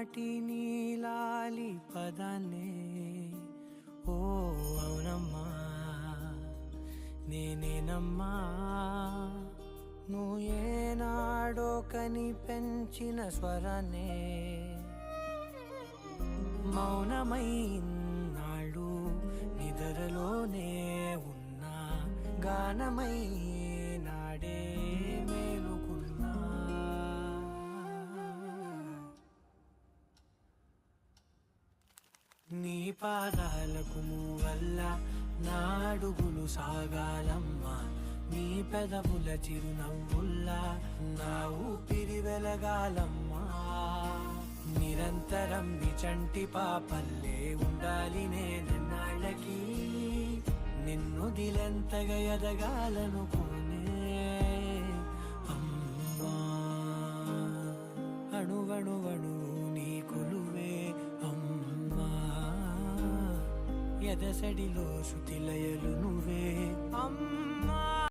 నాటి నీలాలి పదాన్నే ఓ అవునమ్మా నేనేనమ్మా. నువ్వు ఏనాడో కని పెంచిన స్వరనే. మౌనమైనాడు నిదరలోనే ఉన్నా గానమై నీ పాదాలకు వల్ల నాడుగులు సాగాలమ్మా. నీ పెదవుల చిరునవ్వుల్లా నా ఊపిరి వెలగాలమ్మా. నిరంతరం నీ చంటి పాపల్లే ఉండాలి నేనన్నాళ్ళకి. నిన్ను దిలెంతగా ఎదగాలనుకోనే అమ్మా ఎదసడిలో శృతిలయలు నువ్వే అమ్మా